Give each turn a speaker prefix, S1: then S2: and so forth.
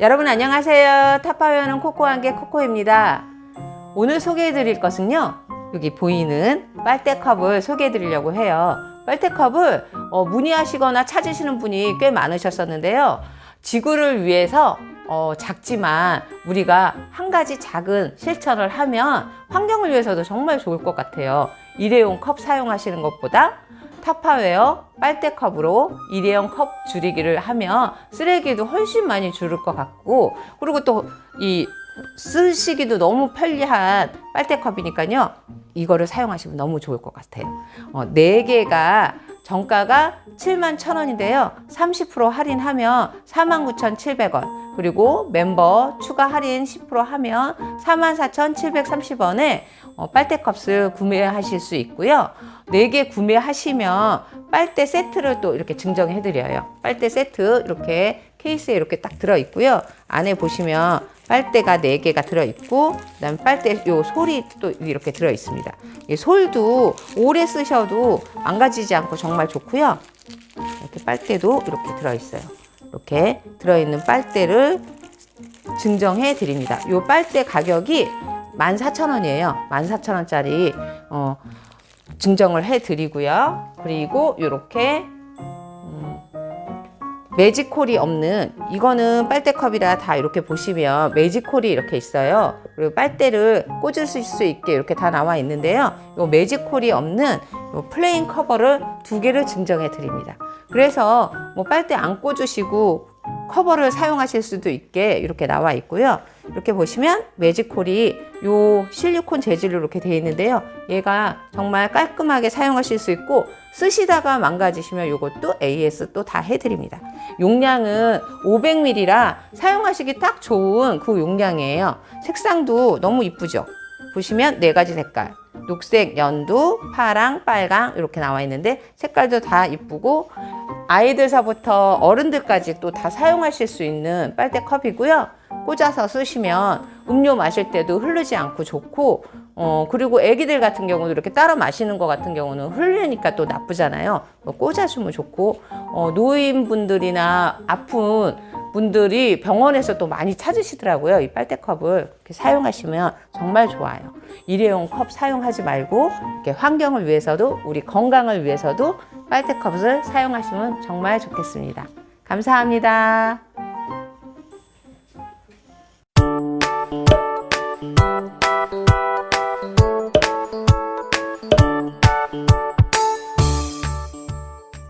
S1: 여러분 안녕하세요. 타파웨어는 코코한 게 코코입니다. 오늘 소개해 드릴 것은요. 여기 보이는 빨대컵을 소개해 드리려고 해요. 빨대컵을 어, 문의하시거나 찾으시는 분이 꽤 많으셨었는데요. 지구를 위해서 어, 작지만 우리가 한 가지 작은 실천을 하면 환경을 위해서도 정말 좋을 것 같아요. 일회용 컵 사용하시는 것보다 타파웨어 빨대컵으로 일회용 컵 줄이기를 하면 쓰레기도 훨씬 많이 줄을 것 같고 그리고 또 이 쓰시기도 너무 편리한 빨대컵이니까요 이거를 사용하시면 너무 좋을 것 같아요 어, 4개가 정가가 7만 1천원인데요 30% 할인하면 49,700원 그리고 멤버 추가 할인 10% 하면 44,730원에 어, 빨대컵을 구매하실 수 있고요. 4개 구매하시면 빨대 세트를 또 이렇게 증정해 드려요. 빨대 세트 이렇게 케이스에 이렇게 딱 들어 있고요. 안에 보시면 빨대가 4개가 들어 있고 그다음에 빨대 요 솔이 또 이렇게 들어 있습니다. 이 솔도 오래 쓰셔도 망가지지 않고 정말 좋고요. 이렇게 빨대도 이렇게 들어 있어요. 이렇게 들어 있는 빨대를 증정해 드립니다. 요 빨대 가격이 14,000원이에요. 14,000원짜리 어, 증정을 해 드리고요. 그리고 이렇게 음, 매직콜이 없는 이거는 빨대컵이라 다 이렇게 보시면 매직콜이 이렇게 있어요. 그리고 빨대를 꽂을 수 있게 이렇게 다 나와 있는데요. 이 매직콜이 없는 요 플레인 커버를 두 개를 증정해 드립니다. 그래서 뭐 빨대 안 꽂으시고 커버를 사용하실 수도 있게 이렇게 나와 있고요. 이렇게 보시면 매직콜이 요 실리콘 재질로 이렇게 되어 있는데요. 얘가 정말 깔끔하게 사용하실 수 있고 쓰시다가 망가지시면 이것도 AS 또 다 해드립니다. 용량은 500ml라 사용하시기 딱 좋은 그 용량이에요. 색상도 너무 이쁘죠? 보시면 네 가지 색깔. 녹색, 연두, 파랑, 빨강 이렇게 나와 있는데 색깔도 다 이쁘고 아이들서부터 어른들까지 또 다 사용하실 수 있는 빨대 컵이고요. 꽂아서 쓰시면 음료 마실 때도 흐르지 않고 좋고 어 그리고 아기들 같은 경우도 이렇게 따라 마시는 것 같은 경우는 흐르니까 또 나쁘잖아요. 뭐 꽂아주면 좋고 어 노인분들이나 아픈 분들이 병원에서 또 많이 찾으시더라고요. 이 빨대컵을 사용하시면 정말 좋아요. 일회용 컵 사용하지 말고 환경을 위해서도 우리 건강을 위해서도 빨대컵을 사용하시면 정말 좋겠습니다. 감사합니다.